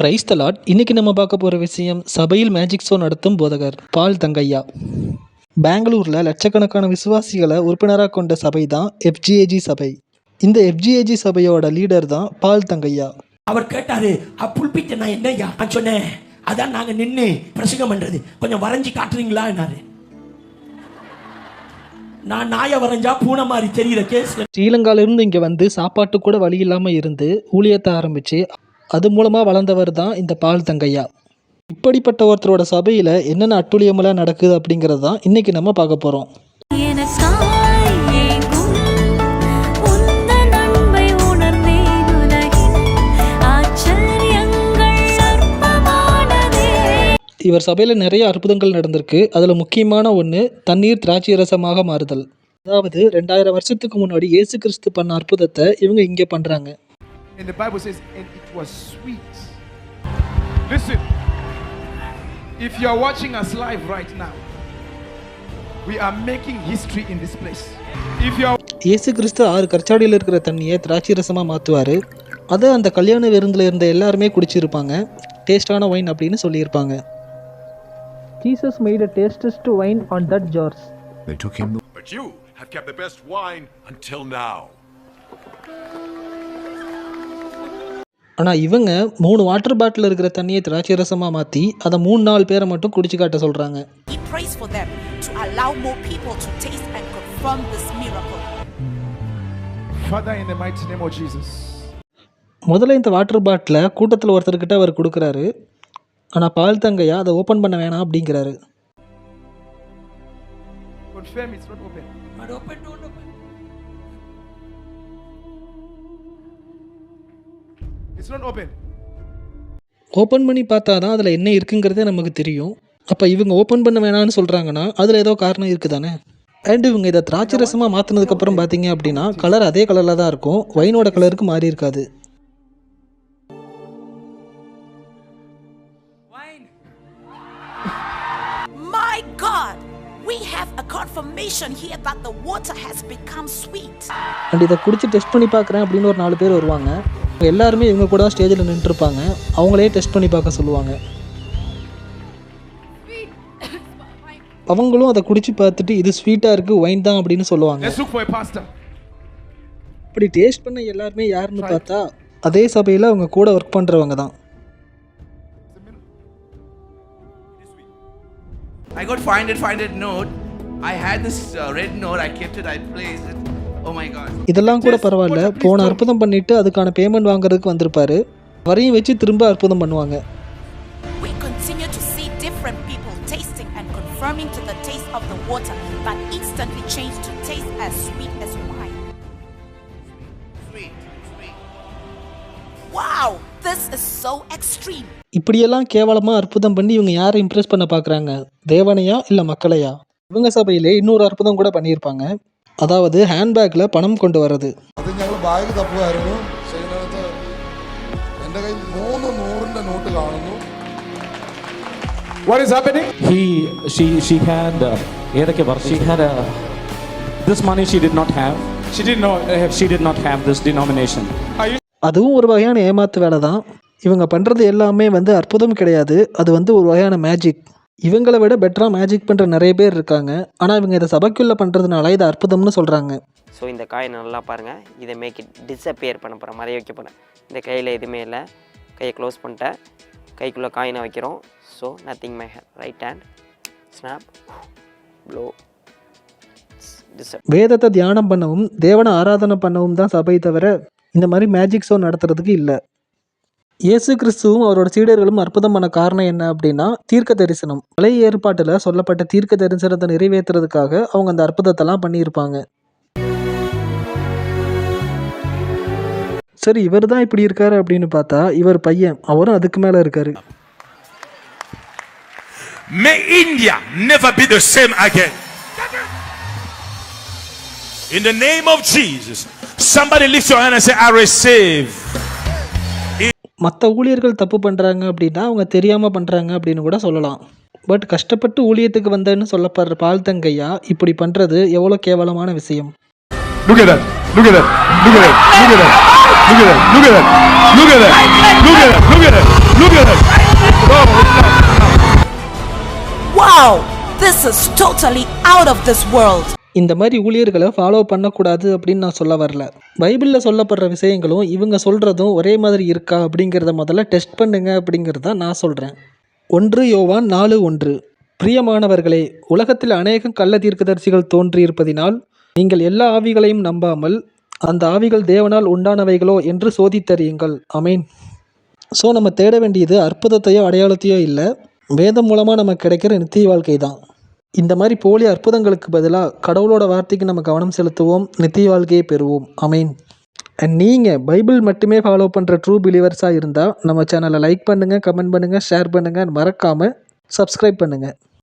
Price தலாட் இன்னைக்கு நம்ம பார்க்க போகிற விஷயம் சபையில் மேஜிக் ஷோ நடத்தும் போதகர் பால் தங்கையா. பெங்களூரில் லட்சக்கணக்கான விசுவாசிகளை உறுப்பினராக கொண்ட சபை தான் எஃப்ஜிஏஜி சபை. இந்த எஃப்ஜிஏஜி சபையோட லீடர் தான் பால் தங்கையா. அவர் கேட்டாரு புல்பிட்ட நான் என்னய்யா? நான் சொன்னேன் அதான் நாங்க நின்னு பிரசங்கம் பண்றது. கொஞ்சம் வரைஞ்சி காட்டுறீங்களா? என்னாரு. நான் நாயை வரைஞ்சா பூனை மாதிரி தெரியுற கேஸ்ல. ஸ்ரீலங்காவிலிருந்து இங்கே வந்து சாப்பாட்டு கூட வழி இல்லாமல் இருந்து ஊழியத்தை ஆரம்பித்து அது மூலமாக வளர்ந்தவர் தான் இந்த பால் தங்கையா. இப்படிப்பட்ட ஒருத்தரோட சபையில் என்னென்ன அட்டுழியமெல்லாம் நடக்குது அப்படிங்கிறது தான் இன்றைக்கி நம்ம பார்க்க போகிறோம் இவர் சபையில் நிறைய அற்புதங்கள் நடந்திருக்கு. அதில் முக்கியமான ஒன்று தண்ணீர் திராட்சை ரசமாக மாறுதல். அதாவது ரெண்டாயிரம் வருஷத்துக்கு முன்னாடி இயேசு கிறிஸ்து பண்ண அற்புதத்தை இவங்க இங்கே பண்ணுறாங்க And the Bible says, and it was sweet. Listen, if you are watching us live right now, we are making history in this place. If you are இயேசு கிறிஸ்து ஆறு கற்சாடியில் இருக்கிற தண்ணியை திராட்சை ரசமாக மாற்றுவார் அதை அந்த கல்யாண விருந்தில் இருந்த எல்லாருமே குடிச்சிருப்பாங்க டேஸ்டான ஒயின் அப்படின்னு சொல்லியிருப்பாங்க Jesus made a tastiest wine on that jars They took him But you have kept the best wine until now. ஆனால் இவங்க மூணு வாட்டர் பாட்டில் இருக்கிற தண்ணியை திராட்சை ரசமாக மாற்றி அதை மூணு நாலு பேரை மட்டும் குடிச்சு காட்ட சொல்கிறாங்க முதல்ல இந்த வாட்டர் பாட்டிலை கூட்டத்தில் ஒருத்தர்கிட்ட அவர் கொடுக்குறாரு. ஆனால் பால் தங்கையா அதை ஓப்பன் பண்ண வேணாம் அப்படிங்கிறாரு. Confirm it's not open. It's not open. Open பண்ணி பார்த்தா தான் அதில் என்ன இருக்குங்கிறதே நமக்கு தெரியும். அப்போ இவங்க ஓப்பன் பண்ண வேணாம்னு சொல்கிறாங்கன்னா அதில் ஏதோ காரணம் இருக்குது தானே அண்ட் இவங்க இதை திராட்சை ரசமாக மாற்றினதுக்கப்புறம் பார்த்தீங்க அப்படின்னா கலர் அதே கலரில் தான் இருக்கும். ஒயினோட கலருக்கு மாறி இருக்காது. My God, we have a confirmation here that the water has become sweet. And இதை குடிச்சு டெஸ்ட் பண்ணி பார்க்குறேன் அப்படின்னு ஒரு நாலு பேர் வருவாங்க. எல்லாருமே இவங்க கூட ஸ்டேஜில் நின்றுருப்பாங்க அவங்களே டெஸ்ட் பண்ணி பார்க்க சொல்லுவாங்க அவங்களும் அதை குடிச்சு பார்த்துட்டு இது ஸ்வீட்டாக இருக்குது ஒயின் தான் அப்படின்னு சொல்லுவாங்க. இப்படி டேஸ்ட் பண்ண எல்லாருமே யாருன்னு பார்த்தா அதே சபையில் அவங்க கூட ஒர்க் பண்ணுறவங்க தான் I got find it, find it note. I had this uh, red note. I kept it. I placed it. இதெல்லாம் கூட பரவாயில்ல. போன அற்புதம் பண்ணிட்டு அதுக்கான பேமெண்ட் வாங்குறதுக்கு வந்திருப்பாரு. வரையும் வச்சு திரும்ப அற்புதம் பண்ணுவாங்க. இப்படியெல்லாம் கேவலமாக அற்புதம் பண்ணி இவங்க யாரை இம்ப்ரெஸ் பண்ண பார்க்குறாங்க தேவனையா இல்லை மக்களையா? இவங்க சபையிலே இன்னொரு அற்புதம் கூட பண்ணியிருப்பாங்க. அதாவது ஹேண்ட்பேக்கில் பணம் கொண்டு வர்றது അത് ഞങ്ങൾ ബാഗ് തപ്പുമായിരുന്നു ചെയ്യുന്നിടത്ത് എൻ്റെ കയ്യിൽ മൂന്ന് നൂറിൻ്റെ നോട്ട് കാണുന്നു What is happening? he she she had uh, ഏതൊക്കെ പറഞ്ഞു she had a this money she did not have She didn't know. I have. she did not have this denomination அதுவும் ஒரு வகையான ஏமாத்து வேலை தான் இவங்க பண்ணுறது எல்லாமே வந்து அற்புதம் கிடையாது அது வந்து ஒரு வகையான மேஜிக் இவங்களை விட பெட்டராக மேஜிக் பண்ணுற நிறைய பேர் இருக்காங்க. ஆனால் இவங்க இதை சபைக்குள்ளே பண்ணுறதுனால இதை அற்புதம்னு சொல்கிறாங்க ஸோ இந்த காயினை நல்லா பாருங்கள் இதை மேக் இட் டிஸப்பியர் பண்ண போகிறேன் மறைய வைக்க போகிறேன் இந்த கையில் எதுவுமே இல்லை. கையை க்ளோஸ் பண்ணிட்டேன். கைக்குள்ளே காயினை வைக்கிறோம். So nothing my right hand snap blow வேதத்தை தியானம் பண்ணவும் தேவனை ஆராதனை பண்ணவும் தான் சபை தவிர இந்த மாதிரி மேஜிக் ஷோ நடத்துறதுக்கு இல்லை. இயேசு கிறிஸ்துவும் அவரோட சீடர்களும் அற்புதம் பண்ண காரணம் என்ன அப்படின்னா தீர்க்க தரிசனம் பழைய ஏற்பாட்டில் சொல்லப்பட்ட தீர்க்க தரிசனத்தை நிறைவேற்றுறதுக்காக அவங்க அந்த அற்புதத்தெல்லாம் பண்ணியிருப்பாங்க சரி இவர் தான் இப்படி இருக்காரு அப்படின்னு பார்த்தா இவர் பையன் அவரும் அதுக்கு மேலே இருக்காரு May India never be the same again. In the name of Jesus, somebody lift your hand and say, I receive. மற்ற ஊழியர்கள் தப்பு பண்ணுறாங்க அப்படின்னா அவங்க தெரியாமல் பண்ணுறாங்க அப்படின்னு கூட சொல்லலாம் பட் கஷ்டப்பட்டு ஊழியத்துக்கு வந்தேன்னு சொல்லப்படுற பால் தங்கையா இப்படி பண்ணுறது எவ்வளோ கேவலமான விஷயம் Wow! This is totally out of this world! இந்த மாதிரி ஊழியர்களை ஃபாலோ பண்ணக்கூடாது அப்படின்னு நான் சொல்ல வரல. பைபிளில் சொல்லப்படுற விஷயங்களும் இவங்க சொல்கிறதும் ஒரே மாதிரி இருக்கா அப்படிங்கிறத முதல்ல டெஸ்ட் பண்ணுங்க அப்படிங்கிறத நான் சொல்கிறேன் ஒன்று யோவான் நாலு ஒன்று. பிரியமானவர்களே உலகத்தில் அநேகம் கள்ள தீர்க்கதரிசிகள் தோன்றியிருப்பதினால் நீங்கள் எல்லா ஆவிகளையும் நம்பாமல் அந்த ஆவிகள் தேவனால் உண்டானவைகளோ என்று சோதித்தறியுங்கள். அமீன் ஸோ நம்ம தேட வேண்டியது அற்புதத்தையோ அடையாளத்தையோ இல்லை. வேதம் மூலமாக நமக்கு கிடைக்கிற நித்திய வாழ்க்கை தான் இந்த மாதிரி போலி அற்புதங்களுக்கு பதிலாக கடவுளோட வார்த்தைக்கு நம்ம கவனம் செலுத்துவோம் நித்திய வாழ்க்கையை பெறுவோம். அமீன் அண்ட் நீங்கள் பைபிள் மட்டுமே ஃபாலோ பண்ணுற ட்ரூ பிலீவர்ஸாக இருந்தால் நம்ம சேனலை லைக் பண்ணுங்கள் கமெண்ட் பண்ணுங்கள் ஷேர் பண்ணுங்கள் மறக்காமல் சப்ஸ்கிரைப் பண்ணுங்கள்